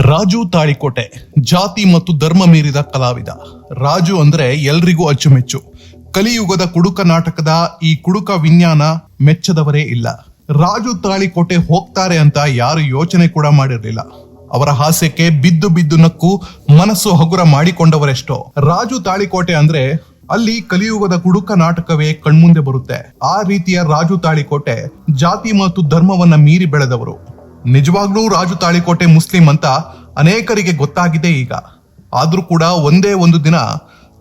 ರಾಜು ತಾಳಿಕೋಟೆ, ಜಾತಿ ಮತ್ತು ಧರ್ಮ ಮೀರಿದ ಕಲಾವಿದ. ರಾಜು ಅಂದ್ರೆ ಎಲ್ರಿಗೂ ಅಚ್ಚುಮೆಚ್ಚು. ಕಲಿಯುಗದ ಕುಡುಕ ನಾಟಕದ ಈ ಕುಡುಕ ವಿಜ್ಞಾನ ಮೆಚ್ಚದವರೇ ಇಲ್ಲ. ರಾಜು ತಾಳಿಕೋಟೆ ಹೋಗ್ತಾರೆ ಅಂತ ಯಾರು ಯೋಚನೆ ಕೂಡ ಮಾಡಿರಲಿಲ್ಲ. ಅವರ ಹಾಸ್ಯಕ್ಕೆ ಬಿದ್ದು ಬಿದ್ದು ನಕ್ಕು ಮನಸ್ಸು ಹಗುರ ಮಾಡಿಕೊಂಡವರೆಷ್ಟೋ. ರಾಜು ತಾಳಿಕೋಟೆ ಅಂದ್ರೆ ಅಲ್ಲಿ ಕಲಿಯುಗದ ಕುಡುಕ ನಾಟಕವೇ ಕಣ್ಮುಂದೆ ಬರುತ್ತೆ. ಆ ರೀತಿಯ ರಾಜು ತಾಳಿಕೋಟೆ ಜಾತಿ ಮತ್ತು ಧರ್ಮವನ್ನ ಮೀರಿ ಬೆಳೆದವರು. ನಿಜವಾಗ್ಲೂ ರಾಜು ತಾಳಿಕೋಟೆ ಮುಸ್ಲಿಂ ಅಂತ ಅನೇಕರಿಗೆ ಗೊತ್ತಾಗಿದೆ ಈಗ. ಆದ್ರೂ ಕೂಡ ಒಂದೇ ಒಂದು ದಿನ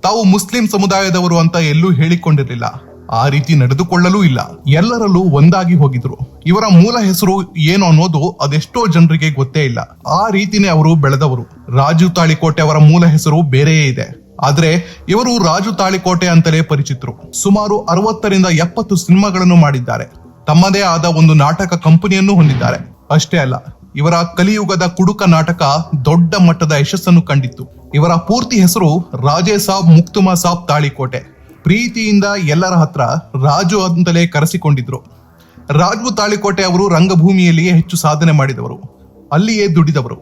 ತಾವು ಮುಸ್ಲಿಂ ಸಮುದಾಯದವರು ಅಂತ ಎಲ್ಲೂ ಹೇಳಿಕೊಂಡಿರಲಿಲ್ಲ. ಆ ರೀತಿ ನಡೆದುಕೊಳ್ಳಲೂ ಇಲ್ಲ. ಎಲ್ಲರಲ್ಲೂ ಒಂದಾಗಿ ಹೋಗಿದ್ರು. ಇವರ ಮೂಲ ಹೆಸರು ಏನು ಅನ್ನೋದು ಅದೆಷ್ಟೋ ಜನರಿಗೆ ಗೊತ್ತೇ ಇಲ್ಲ. ಆ ರೀತಿನೇ ಅವರು ಬೆಳೆದವರು. ರಾಜು ತಾಳಿಕೋಟೆ ಅವರ ಮೂಲ ಹೆಸರು ಬೇರೆಯೇ ಇದೆ. ಆದ್ರೆ ಇವರು ರಾಜು ತಾಳಿಕೋಟೆ ಅಂತಲೇ ಪರಿಚಿತರು. ಸುಮಾರು ಅರವತ್ತರಿಂದ ಎಪ್ಪತ್ತು ಸಿನಿಮಾಗಳನ್ನು ಮಾಡಿದ್ದಾರೆ. ತಮ್ಮದೇ ಆದ ಒಂದು ನಾಟಕ ಕಂಪನಿಯನ್ನು ಹೊಂದಿದ್ದಾರೆ. ಅಷ್ಟೇ ಅಲ್ಲ, ಇವರ ಕಲಿಯುಗದ ಕುಡುಕ ನಾಟಕ ದೊಡ್ಡ ಮಟ್ಟದ ಯಶಸ್ಸನ್ನು ಕಂಡಿತ್ತು. ಇವರ ಪೂರ್ತಿ ಹೆಸರು ರಾಜೇ ಸಾಬ್ ಮುಕ್ತುಮ ಸಾಬ್ ತಾಳಿಕೋಟೆ. ಪ್ರೀತಿಯಿಂದ ಎಲ್ಲರ ಹತ್ರ ರಾಜು ಅಂತಲೇ ಕರೆಸಿಕೊಂಡಿದ್ರು. ರಾಜು ತಾಳಿಕೋಟೆ ಅವರು ರಂಗಭೂಮಿಯಲ್ಲಿಯೇ ಹೆಚ್ಚು ಸಾಧನೆ ಮಾಡಿದವರು. ಅಲ್ಲಿಯೇ ದುಡಿದವರು.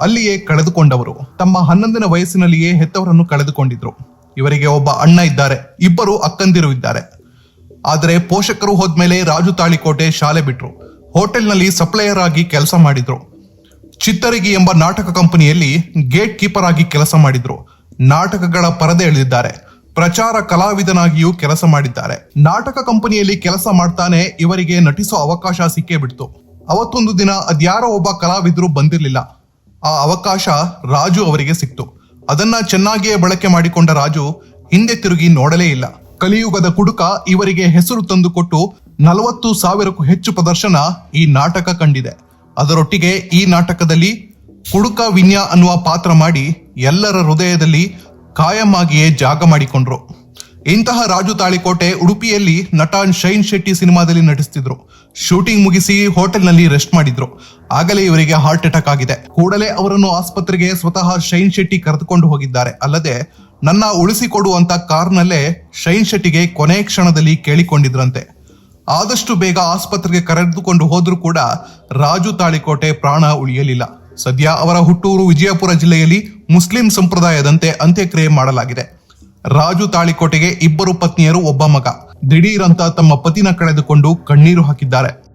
ಅಲ್ಲಿಯೇ ಕಳೆದುಕೊಂಡವರು. ತಮ್ಮ ಹನ್ನೊಂದನೇ ವಯಸ್ಸಿನಲ್ಲಿಯೇ ಹೆತ್ತವರನ್ನು ಕಳೆದುಕೊಂಡಿದ್ರು. ಇವರಿಗೆ ಒಬ್ಬ ಅಣ್ಣ ಇದ್ದಾರೆ. ಇಬ್ಬರು ಅಕ್ಕಂದಿರು ಇದ್ದಾರೆ. ಆದರೆ ಪೋಷಕರು ಹೋದ್ಮೇಲೆ ರಾಜು ತಾಳಿಕೋಟೆ ಶಾಲೆ ಬಿಟ್ರು. ಹೋಟೆಲ್ನಲ್ಲಿ ಸಪ್ಲೈಯರ್ ಆಗಿ ಕೆಲಸ ಮಾಡಿದ್ರು. ಚಿತ್ತರಿಗಿ ಎಂಬ ನಾಟಕ ಕಂಪನಿಯಲ್ಲಿ ಗೇಟ್ ಕೀಪರ್ ಆಗಿ ಕೆಲಸ ಮಾಡಿದ್ರು. ನಾಟಕಗಳ ಪರದೆ ಎಳೆದಿದ್ದಾರೆ. ಪ್ರಚಾರ ಕಲಾವಿದನಾಗಿಯೂ ಕೆಲಸ ಮಾಡಿದ್ದಾರೆ. ನಾಟಕ ಕಂಪನಿಯಲ್ಲಿ ಕೆಲಸ ಮಾಡ್ತಾನೆ ಇವರಿಗೆ ನಟಿಸೋ ಅವಕಾಶ ಸಿಕ್ಕೇ ಬಿಡ್ತು. ಅವತ್ತೊಂದು ದಿನ ಅದ್ಯಾರೋ ಒಬ್ಬ ಕಲಾವಿದರು ಬಂದಿರಲಿಲ್ಲ. ಆ ಅವಕಾಶ ರಾಜು ಅವರಿಗೆ ಸಿಕ್ತು. ಅದನ್ನ ಚೆನ್ನಾಗಿಯೇ ಬಳಕೆ ಮಾಡಿಕೊಂಡ ರಾಜು ಹಿಂದೆ ತಿರುಗಿ ನೋಡಲೇ ಇಲ್ಲ. ಕಲಿಯುಗದ ಕುಡುಕ ಇವರಿಗೆ ಹೆಸರು ತಂದುಕೊಟ್ಟು ನಲವತ್ತು ಸಾವಿರಕ್ಕೂ ಹೆಚ್ಚು ಪ್ರದರ್ಶನ ಈ ನಾಟಕ ಕಂಡಿದೆ. ಅದರೊಟ್ಟಿಗೆ ಈ ನಾಟಕದಲ್ಲಿ ಕುಡುಕ ವಿನ್ಯ ಅನ್ನುವ ಪಾತ್ರ ಮಾಡಿ ಎಲ್ಲರ ಹೃದಯದಲ್ಲಿ ಕಾಯಂ ಆಗಿಯೇ ಜಾಗ ಮಾಡಿಕೊಂಡ್ರು. ಇಂತಹ ರಾಜು ತಾಳಿಕೋಟೆ ಉಡುಪಿಯಲ್ಲಿ ನಟ ಶೈನ್ ಶೆಟ್ಟಿ ಸಿನಿಮಾದಲ್ಲಿ ನಟಿಸ್ತಿದ್ರು. ಶೂಟಿಂಗ್ ಮುಗಿಸಿ ಹೋಟೆಲ್ನಲ್ಲಿ ರೆಸ್ಟ್ ಮಾಡಿದ್ರು. ಆಗಲೇ ಇವರಿಗೆ ಹಾರ್ಟ್ ಅಟ್ಯಾಕ್ ಆಗಿದೆ. ಕೂಡಲೇ ಅವರನ್ನು ಆಸ್ಪತ್ರೆಗೆ ಸ್ವತಃ ಶೈನ್ ಶೆಟ್ಟಿ ಕರೆದುಕೊಂಡು ಹೋಗಿದ್ದಾರೆ. ಅಲ್ಲದೆ, ನನ್ನ ಉಳಿಸಿಕೊಡುವಂತ ಕಾರ್ನಲ್ಲೇ ಶೈನ್ ಶೆಟ್ಟಿಗೆ ಕೊನೆ ಕ್ಷಣದಲ್ಲಿ ಕೇಳಿಕೊಂಡಿದ್ರಂತೆ. ಆದಷ್ಟು ಬೇಗ ಆಸ್ಪತ್ರೆಗೆ ಕರೆದುಕೊಂಡು ಹೋದರೂ ಕೂಡ ರಾಜು ತಾಳಿಕೋಟೆ ಪ್ರಾಣ ಉಳಿಯಲಿಲ್ಲ. ಸದ್ಯ ಅವರ ಹುಟ್ಟೂರು ವಿಜಯಪುರ ಜಿಲ್ಲೆಯಲ್ಲಿ ಮುಸ್ಲಿಂ ಸಂಪ್ರದಾಯದಂತೆ ಅಂತ್ಯಕ್ರಿಯೆ ಮಾಡಲಾಗಿದೆ. ರಾಜು ತಾಳಿಕೋಟೆಗೆ ಇಬ್ಬರು ಪತ್ನಿಯರು, ಒಬ್ಬ ಮಗ. ದಿಢೀರಂತ ತಮ್ಮ ಪತಿನ ಕಳೆದುಕೊಂಡು ಕಣ್ಣೀರು ಹಾಕಿದ್ದಾರೆ.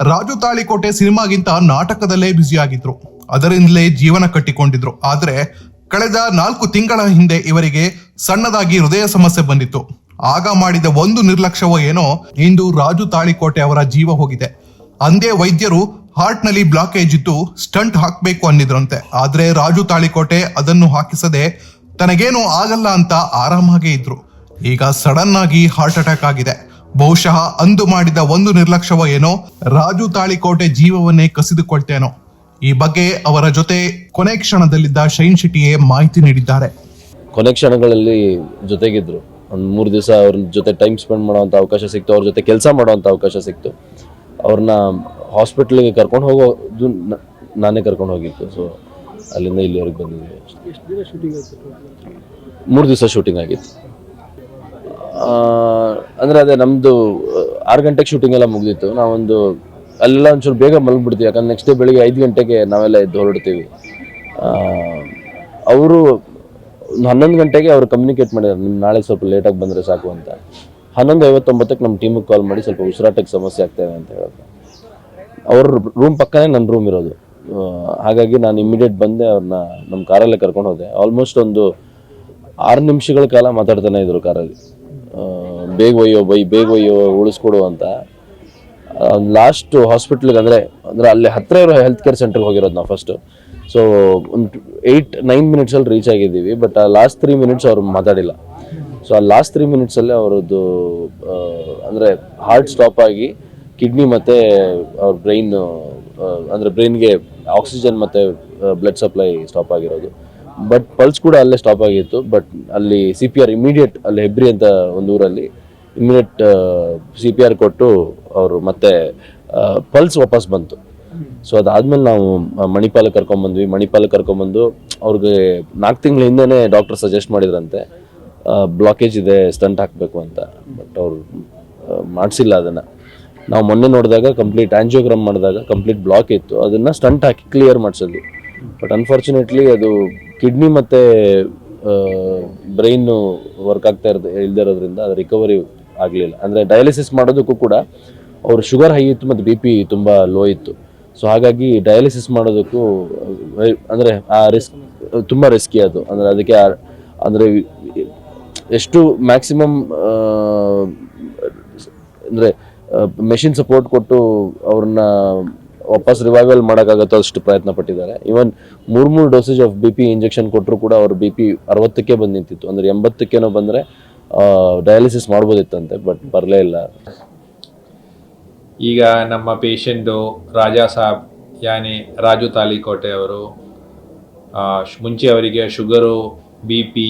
ರಾಜು ತಾಳಿಕೋಟೆ ಸಿನಿಮಾಗಿಂತ ನಾಟಕದಲ್ಲೇ ಬ್ಯುಸಿಯಾಗಿದ್ರು. ಅದರಿಂದಲೇ ಜೀವನ ಕಟ್ಟಿಕೊಂಡಿದ್ರು. ಆದ್ರೆ ಕಳೆದ ನಾಲ್ಕು ತಿಂಗಳ ಹಿಂದೆ ಇವರಿಗೆ ಸಣ್ಣದಾಗಿ ಹೃದಯ ಸಮಸ್ಯೆ ಬಂದಿತ್ತು. ಆಗ ಮಾಡಿದ ಒಂದು ನಿರ್ಲಕ್ಷ್ಯವೋ ಏನೋ ಇಂದು ರಾಜು ತಾಳಿಕೋಟೆ ಅವರ ಜೀವ ಹೋಗಿದೆ. ಅಂದೇ ವೈದ್ಯರು ಹಾರ್ಟ್ನಲ್ಲಿ ಬ್ಲಾಕೇಜ್ ಇದ್ದು ಸ್ಟಂಟ್ ಹಾಕಬೇಕು ಅನ್ನಿದ್ರಂತೆ. ಆದ್ರೆ ರಾಜು ತಾಳಿಕೋಟೆ ಅದನ್ನು ಹಾಕಿಸದೆ ತನಗೇನು ಆಗಲ್ಲ ಅಂತ ಆರಾಮಾಗೇ ಇದ್ರು. ಈಗ ಸಡನ್ ಆಗಿ ಹಾರ್ಟ್ ಅಟ್ಯಾಕ್ ಆಗಿದೆ. ಬಹುಶಃ ಅಂದು ಮಾಡಿದ ಒಂದು ನಿರ್ಲಕ್ಷ್ಯವೋ ಏನೋ ರಾಜು ತಾಳಿಕೋಟೆ ಜೀವವನ್ನೇ ಕಸಿದುಕೊಳ್ತೇನೋ. ಈ ಬಗ್ಗೆ ಅವರ ಜೊತೆ ಕೊನೆ ಕ್ಷಣದಲ್ಲಿದ್ದ ಶೈನ್ ಶೆಟ್ಟಿಯೇ ಮಾಹಿತಿ ನೀಡಿದ್ದಾರೆ. ಕೊನೆ ಕ್ಷಣಗಳಲ್ಲಿ ಜೊತೆಗಿದ್ರು. ಒಂದು ಮೂರು ದಿವಸ ಅವ್ರ ಜೊತೆ ಟೈಮ್ ಸ್ಪೆಂಡ್ ಮಾಡೋವಂಥ ಅವಕಾಶ ಸಿಕ್ತು, ಅವ್ರ ಜೊತೆ ಕೆಲಸ ಮಾಡೋವಂಥ ಅವಕಾಶ ಸಿಕ್ತು. ಅವ್ರನ್ನ ಹಾಸ್ಪಿಟ್ಲಿಗೆ ಕರ್ಕೊಂಡು ಹೋಗೋದು ನಾನೇ ಕರ್ಕೊಂಡು ಹೋಗಿತ್ತು ಸೊ ಅಲ್ಲಿಂದ ಇಲ್ಲಿವರೆಗೆ ಬಂದಿದ್ದೀವಿ ಮೂರು ದಿವಸ ಶೂಟಿಂಗ್ ಆಗಿತ್ತು. ಅಂದರೆ ಅದೇ ನಮ್ಮದು ಆರು ಗಂಟೆಗೆ ಶೂಟಿಂಗ್ ಎಲ್ಲ ಮುಗಿದಿತ್ತು. ನಾವೊಂದು ಅಲ್ಲೆಲ್ಲ ಒಂಚೂರು ಬೇಗ ಮಲಗಿಬಿಡ್ತೀವಿ. ಯಾಕಂದ್ರೆ ನೆಕ್ಸ್ಟ್ ಡೇ ಬೆಳಿಗ್ಗೆ ಐದು ಗಂಟೆಗೆ ನಾವೆಲ್ಲ ಎದ್ದು ಹೊರಡ್ತೀವಿ. ಅವರು ಒಂದು ಹನ್ನೊಂದು ಗಂಟೆಗೆ ಅವರು ಕಮ್ಯುನಿಕೇಟ್ ಮಾಡಿದ್ದಾರೆ ನಿಮ್ಮ ನಾಳೆ ಸ್ವಲ್ಪ ಲೇಟಾಗಿ ಬಂದರೆ ಸಾಕು ಅಂತ. ಹನ್ನೊಂದು ಐವತ್ತೊಂಬತ್ತಕ್ಕೆ ನಮ್ಮ ಟೀಮಿಗೆ ಕಾಲ್ ಮಾಡಿ ಸ್ವಲ್ಪ ಉಸಿರಾಟಕ್ಕೆ ಸಮಸ್ಯೆ ಆಗ್ತಾಯಿದೆ ಅಂತ ಹೇಳಿದ್ರು ಅವ್ರ ರೂಮ್ ಪಕ್ಕನೇ ನನ್ನ ರೂಮ್ ಇರೋದು. ಹಾಗಾಗಿ ನಾನು ಇಮಿಡಿಯೇಟ್ ಬಂದೆ, ಅವ್ರನ್ನ ನಮ್ಮ ಕಾರಲ್ಲೇ ಕರ್ಕೊಂಡು ಹೋದೆ. ಆಲ್ಮೋಸ್ಟ್ ಒಂದು ಆರು ನಿಮಿಷಗಳ ಕಾಲ ಮಾತಾಡ್ತಾನೆ ಇದ್ರು ಕಾರಲ್ಲಿ. ಬೇಗ ಒಯ್ಯೋ, ಬೈ, ಬೇಗ ಒಯ್ಯೋ, ಉಳಿಸ್ಕೊಡು ಅಂತ. ಲಾಸ್ಟ್ ಹಾಸ್ಪಿಟ್ಲಿಗೆ ಅಂದರೆ ಅಂದರೆ ಅಲ್ಲಿ ಹತ್ತಿರ ಇರೋ ಹೆಲ್ತ್ ಕೇರ್ ಸೆಂಟ್ರಿಗೆ ಹೋಗಿರೋದು ನಾವು ಫಸ್ಟು ಸೊ ಒಂದು ಏಯ್ಟ್ ನೈನ್ ಮಿನಿಟ್ಸಲ್ಲಿ ರೀಚ್ ಆಗಿದ್ದೀವಿ ಬಟ್ ಆ ಲಾಸ್ಟ್ ತ್ರೀ ಮಿನಿಟ್ಸ್ ಅವ್ರು ಮಾತಾಡಿಲ್ಲ. ಸೊ ಆ ಲಾಸ್ಟ್ ತ್ರೀ ಮಿನಿಟ್ಸಲ್ಲೇ ಅವರದ್ದು ಅಂದರೆ ಹಾರ್ಟ್ ಸ್ಟಾಪ್ ಆಗಿ ಕಿಡ್ನಿ ಮತ್ತು ಅವ್ರ ಬ್ರೈನ್ ಅಂದರೆ ಬ್ರೈನ್ಗೆ ಆಕ್ಸಿಜನ್ ಮತ್ತು ಬ್ಲಡ್ ಸಪ್ಲೈ ಸ್ಟಾಪ್ ಆಗಿರೋದು. ಬಟ್ ಪಲ್ಸ್ ಕೂಡ ಅಲ್ಲೇ ಸ್ಟಾಪ್ ಆಗಿತ್ತು. ಬಟ್ ಅಲ್ಲಿ ಸಿ ಪಿ ಆರ್ ಇಮಿಡಿಯೇಟ್ ಅಲ್ಲಿ ಹೆಬ್ರಿ ಅಂತ ಒಂದು ಊರಲ್ಲಿ ಇಮಿಡಿಯೇಟ್ ಸಿ ಪಿ ಆರ್ ಕೊಟ್ಟು ಅವರು ಮತ್ತೆ ಪಲ್ಸ್ ವಾಪಸ್ ಬಂತು. ಸೊ ಅದಾದ್ಮೇಲೆ ನಾವು ಮಣಿಪಾಲ ಕರ್ಕೊಂಬಂದ್ವಿ ಮಣಿಪಾಲ ಕರ್ಕೊಂಬಂದು ಅವ್ರಿಗೆ ನಾಲ್ಕು ತಿಂಗಳ ಹಿಂದೆನೇ ಡಾಕ್ಟರ್ ಸಜೆಸ್ಟ್ ಮಾಡಿದ್ರಂತೆ. ಬ್ಲಾಕೇಜ್ ಇದೆ ಸ್ಟಂಟ್ ಹಾಕಬೇಕು ಅಂತ. ಬಟ್ ಅವ್ರು ಮಾಡಿಸಿಲ್ಲ ಅದನ್ನು. ನಾವು ಮೊನ್ನೆ ನೋಡಿದಾಗ ಕಂಪ್ಲೀಟ್ ಆ್ಯಂಜಿಯೋಗ್ರಾಮ್ ಮಾಡಿದಾಗ ಕಂಪ್ಲೀಟ್ ಬ್ಲಾಕ್ ಇತ್ತು. ಅದನ್ನು ಸ್ಟಂಟ್ ಹಾಕಿ ಕ್ಲಿಯರ್ ಮಾಡಿಸಿದ್ವಿ. ಬಟ್ ಅನ್ಫಾರ್ಚುನೇಟ್ಲಿ ಅದು ಕಿಡ್ನಿ ಮತ್ತು ಬ್ರೈನು ವರ್ಕ್ ಆಗ್ತಾ ಇರೋದು ಇಲ್ಲದೇ ಇರೋದ್ರಿಂದ ಅದು ರಿಕವರಿ ಆಗಲಿಲ್ಲ. ಅಂದರೆ ಡಯಾಲಿಸಿಸ್ ಮಾಡೋದಕ್ಕೂ ಕೂಡ ಅವರು ಶುಗರ್ ಹೈ ಇತ್ತು ಮತ್ತು ಬಿ ಪಿ ತುಂಬ ಲೋ ಇತ್ತು. ಸೊ ಹಾಗಾಗಿ ಡಯಾಲಿಸಿಸ್ ಮಾಡೋದಕ್ಕೂ ಅಂದರೆ ಆ ರಿಸ್ಕ್ ತುಂಬ ರಿಸ್ಕಿ ಅದು. ಅಂದರೆ ಅದಕ್ಕೆ ಅಂದರೆ ಎಷ್ಟು ಮ್ಯಾಕ್ಸಿಮಮ್ ಅಂದರೆ ಮೆಷಿನ್ ಸಪೋರ್ಟ್ ಕೊಟ್ಟು ಅವ್ರನ್ನ ವಾಪಸ್ ರಿವೈವಲ್ ಮಾಡೋಕ್ಕಾಗತ್ತೋ ಅಷ್ಟು ಪ್ರಯತ್ನ ಪಟ್ಟಿದ್ದಾರೆ ಈವನ್ ಮೂರು ಮೂರು dosage of B P injection ಕೊಟ್ಟರು ಕೂಡ ಅವ್ರ ಬಿ ಪಿ ಅರವತ್ತಕ್ಕೆ ಬಂದು ನಿಂತಿತ್ತು. ಅಂದರೆ ಎಂಬತ್ತಕ್ಕೇನೋ ಬಂದರೆ ಡಯಾಲಿಸಿಸ್ ಮಾಡ್ಬೋದಿತ್ತಂತೆ ಬಟ್ ಬರಲೇ ಇಲ್ಲ. ಈಗ ನಮ್ಮ ಪೇಷಂಟು ರಾಜಾ ಸಾಬ್, ಯಾನೆ ರಾಜು ತಾಲಿಕೋಟೆ ಅವರು ಮುಂಚೆ ಅವರಿಗೆ sugar B P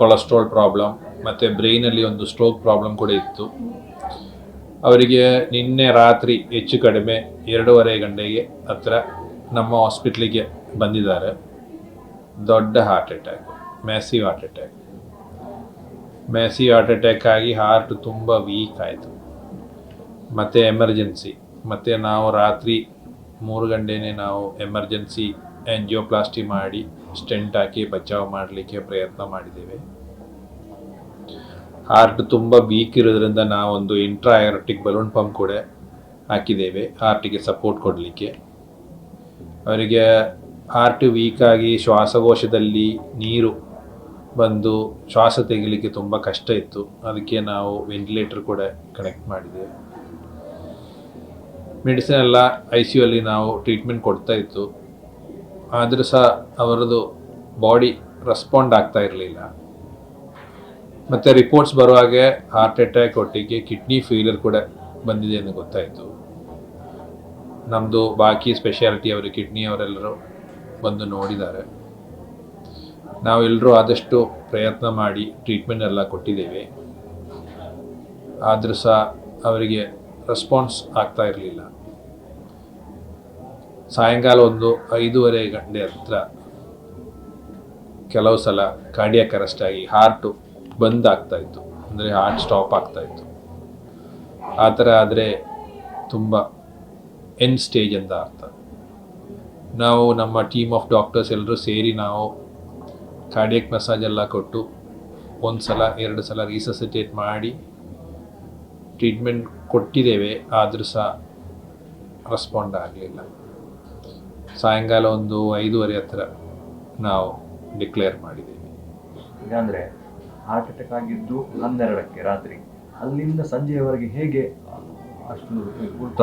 cholesterol problem ಮತ್ತು ಬ್ರೈನಲ್ಲಿ ಒಂದು ಸ್ಟ್ರೋಕ್ ಪ್ರಾಬ್ಲಮ್ ಕೂಡ ಇತ್ತು. ಅವರಿಗೆ ನಿನ್ನೆ ರಾತ್ರಿ ಹೆಚ್ಚು ಕಡಿಮೆ ಎರಡೂವರೆ ಗಂಟೆಗೆ ಹತ್ರ ನಮ್ಮ ಹಾಸ್ಪಿಟ್ಲಿಗೆ ಬಂದಿದ್ದಾರೆ. ದೊಡ್ಡ heart attack massive heart attack massive heart attack ಆಗಿ ಹಾರ್ಟ್ ತುಂಬ ವೀಕ್ ಆಯಿತು. ಮತ್ತು ಎಮರ್ಜೆನ್ಸಿ ಮತ್ತು ನಾವು ರಾತ್ರಿ ಮೂರು ಗಂಟೆನೇ ನಾವು ಎಮರ್ಜೆನ್ಸಿ ಆಂಜಿಯೋಪ್ಲಾಸ್ಟಿ ಮಾಡಿ ಸ್ಟೆಂಟ್ ಹಾಕಿ ಬಚಾವ್ ಮಾಡಲಿಕ್ಕೆ ಪ್ರಯತ್ನ ಮಾಡಿದ್ದೇವೆ. ಹಾರ್ಟ್ ತುಂಬ ವೀಕ್ ಇರೋದ್ರಿಂದ ನಾವೊಂದು ಇಂಟ್ರಾ ಬಲೂನ್ ಪಂಪ್ ಕೂಡ ಹಾಕಿದ್ದೇವೆ, ಹಾರ್ಟಿಗೆ ಸಪೋರ್ಟ್ ಕೊಡಲಿಕ್ಕೆ. ಅವರಿಗೆ ಹಾರ್ಟ್ ವೀಕ್ ಆಗಿ ಶ್ವಾಸಕೋಶದಲ್ಲಿ ನೀರು ಬಂದು ಶ್ವಾಸ ತೆಗಿಲಿಕ್ಕೆ ತುಂಬ ಕಷ್ಟ ಇತ್ತು. ಅದಕ್ಕೆ ನಾವು ವೆಂಟಿಲೇಟರ್ ಕೂಡ ಕನೆಕ್ಟ್ ಮಾಡಿದ್ದೇವೆ. ಮೆಡಿಸಿನ್ ಎಲ್ಲ ಐ ಸಿ ಯುಲ್ಲಿ ನಾವು ಟ್ರೀಟ್ಮೆಂಟ್ ಕೊಡ್ತಾ ಇತ್ತು. ಆದರೂ ಸಹ ಅವರದು ಬಾಡಿ ರೆಸ್ಪಾಂಡ್ ಆಗ್ತಾ ಇರಲಿಲ್ಲ. ಮತ್ತು ರಿಪೋರ್ಟ್ಸ್ ಬರುವಾಗೆ ಹಾರ್ಟ್ ಅಟ್ಯಾಕ್ ಒಟ್ಟಿಗೆ ಕಿಡ್ನಿ ಫೇಲಿಯರ್ ಕೂಡ ಬಂದಿದೆ ಅಂತ ಗೊತ್ತಾಯಿತು. ನಮ್ಮದು ಬಾಕಿ ಸ್ಪೆಷಾಲಿಟಿ ಅವರು ಕಿಡ್ನಿ ಅವರೆಲ್ಲರೂ ಬಂದು ನೋಡಿದ್ದಾರೆ. ನಾವೆಲ್ಲರೂ ಆದಷ್ಟು ಪ್ರಯತ್ನ ಮಾಡಿ ಟ್ರೀಟ್ಮೆಂಟ್ ಎಲ್ಲ ಕೊಟ್ಟಿದ್ದೇವೆ. ಆದರೂ ಸಹ ಅವರಿಗೆ ರೆಸ್ಪಾನ್ಸ್ ಆಗ್ತಾ ಇರಲಿಲ್ಲ. ಸಾಯಂಕಾಲ ಒಂದು ಐದೂವರೆ ಗಂಟೆ ಹತ್ರ ಕೆಲವು ಸಲ ಕಾರ್ಡಿಯಾಕ್ ಅರೆಸ್ಟ್ ಆಗಿ ಹಾರ್ಟು ಬಂದ್ ಆಗ್ತಾ ಇತ್ತು. ಅಂದರೆ ಹಾರ್ಟ್ ಸ್ಟಾಪ್ ಆಗ್ತಾ ಇತ್ತು. ಆ ಥರ ಆದರೆ ತುಂಬ ಎನ್ ಸ್ಟೇಜ್ ಅಂತ ಅರ್ಥ. ನಾವು ನಮ್ಮ ಟೀಮ್ ಆಫ್ ಡಾಕ್ಟರ್ಸ್ ಎಲ್ಲರೂ ಸೇರಿ ನಾವು ಕಾರ್ಡಿಯಕ್ ಮಸಾಜ್ ಎಲ್ಲ ಕೊಟ್ಟು ಒಂದು ಸಲ ಎರಡು ಸಲ ರೀಸಸಿಟೇಟ್ ಮಾಡಿ ಟ್ರೀಟ್ಮೆಂಟ್ ಕೊಟ್ಟಿದ್ದೇವೆ, ಆದರೂ ಸಹ ರೆಸ್ಪಾಂಡ್ ಆಗಲಿಲ್ಲ. ಸಾಯಂಕಾಲ ಒಂದು ಐದೂವರೆ ಹತ್ರ ನಾವು ಡಿಕ್ಲೇರ್ ಮಾಡಿದ್ದೇವೆ. ಅಂದ್ರೆ ಹಾರ್ಟ್ ಅಟ್ಯಾಕ್ ಆಗಿದ್ದು ಹನ್ನೆರಡಕ್ಕೆ ರಾತ್ರಿ. ಅಲ್ಲಿಂದ ಸಂಜೆಯವರೆಗೆ ಹೇಗೆ ಅಷ್ಟು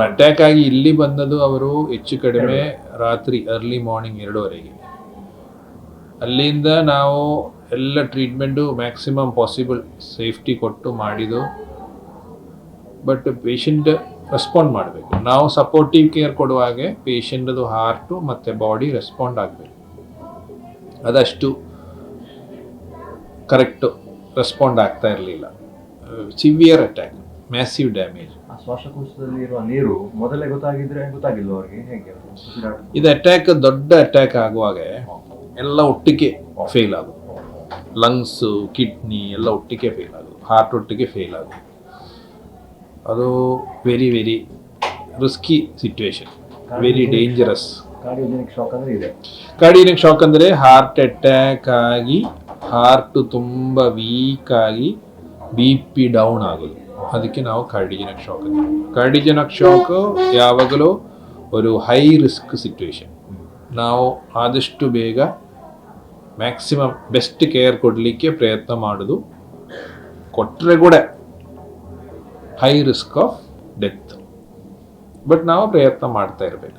ಅಟ್ಯಾಕ್ ಆಗಿ ಇಲ್ಲಿ ಬಂದದ್ದು ಅವರು ಹೆಚ್ಚು ಕಡಿಮೆ ರಾತ್ರಿ ಅರ್ಲಿ ಮಾರ್ನಿಂಗ್ ಎರಡೂವರೆಗೆ. ಅಲ್ಲಿಂದ ನಾವು ಎಲ್ಲ ಟ್ರೀಟ್ಮೆಂಟು ಮ್ಯಾಕ್ಸಿಮಮ್ ಪಾಸಿಬಲ್ ಸೇಫ್ಟಿ ಕೊಟ್ಟು ಮಾಡಿದ್ದು. ಬಟ್ ಪೇಷಂಟ್ ರೆಸ್ಪಾಂಡ್ ಮಾಡಬೇಕು. ನಾವು ಸಪೋರ್ಟಿವ್ ಕೇರ್ ಕೊಡುವಾಗೆ ಪೇಷಂಟದು ಹಾರ್ಟು ಮತ್ತು ಬಾಡಿ ರೆಸ್ಪಾಂಡ್ ಆಗಬೇಕು. ಅದಷ್ಟು ಕರೆಕ್ಟು ರೆಸ್ಪಾಂಡ್ ಆಗ್ತಾ ಇರಲಿಲ್ಲ. ಸಿವಿಯರ್ ಅಟ್ಯಾಕ್ ಮ್ಯಾಸಿವ್ ಡ್ಯಾಮೇಜ್ ಆ ಶ್ವಾಸಕೋಶದಲ್ಲಿ ಇರುವ ನೀರು ಮೊದಲೇ ಗೊತ್ತಾಗಿದ್ರೆ ಗೊತ್ತಾಗಿಲ್ಲ ಅವ್ರಿಗೆ? ಹೇಗೆ? ಇದು ಅಟ್ಯಾಕ್ ದೊಡ್ಡ ಅಟ್ಯಾಕ್ ಆಗುವಾಗ ಎಲ್ಲ ಒಟ್ಟಿಗೆ ಫೇಲ್ ಆಗೋದು ಲಂಗ್ಸು ಕಿಡ್ನಿ ಎಲ್ಲ ಒಟ್ಟಿಗೆ ಫೇಲ್ ಆಗೋದು ಹಾರ್ಟ್ ಒಟ್ಟಿಗೆ ಫೇಲ್ ಆಗೋದು ಅದು very very risky situation very dangerous cardiogenic shock ಅಂದ್ರೆ ಇದೆ. ಕಾರ್ಡಿಯೋಜೆನಿಕ್ ಶಾಕ್ ಅಂದರೆ ಹಾರ್ಟ್ ಅಟ್ಯಾಕ್ ಆಗಿ ಹಾರ್ಟ್ ತುಂಬ ವೀಕ್ ಆಗಿ ಬಿ ಪಿ ಡೌನ್ ಆಗೋದು. ಅದಕ್ಕೆ ನಾವು ಕಾರ್ಡಿಜನಕ್ ಶಾಕ್ ಕಾರ್ಡಿಜೆನಕ್ ಶಾಕ್ ಯಾವಾಗಲೂ ಒಂದು ಹೈ ರಿಸ್ಕ್ ಸಿಚುವೇಶನ್ ನಾವು ಆದಷ್ಟು ಬೇಗ ಮ್ಯಾಕ್ಸಿಮಮ್ ಬೆಸ್ಟ್ ಕೇರ್ ಕೊಡಲಿಕ್ಕೆ ಪ್ರಯತ್ನ ಮಾಡೋದು. ಕೊಟ್ಟರೆ ಕೂಡ high risk of death but ನಾವು ಪ್ರಯತ್ನ ಮಾಡ್ತಾ ಇರಬೇಕು.